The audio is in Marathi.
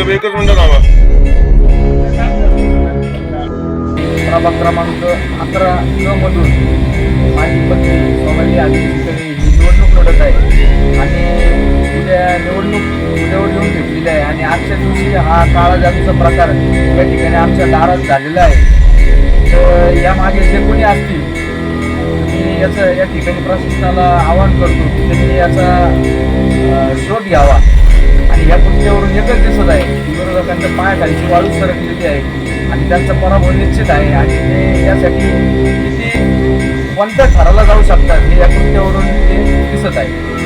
साहेब एकच मिनिट थांबा. प्रभाग क्रमांक अकरा न मधून माझी पत्नी सोनाली आणि निवडणूक लढत आहे. आणि उद्या निवडणूक उद्यावर येऊन घेतलेली आहे. आणि आजच्या दिवशी हा काळा जातीचा प्रकार या ठिकाणी आमच्या दारात झालेला आहे. तर यामागे जे कोणी असतील मी याचं या ठिकाणी प्रशासनाला आवाहन करतो त्यांनी याचा शोध घ्यावा. या कृत्यावरून एकच दिसत आहे. की विरोधकांच्या पायाखालची वाळू सरकलेली आहे. आणि त्यांचा पराभव निश्चित आहे. आणि ते यासाठी किती कोणत्या ठराला जाऊ शकतात हे या कृत्यावरून ते दिसत आहे.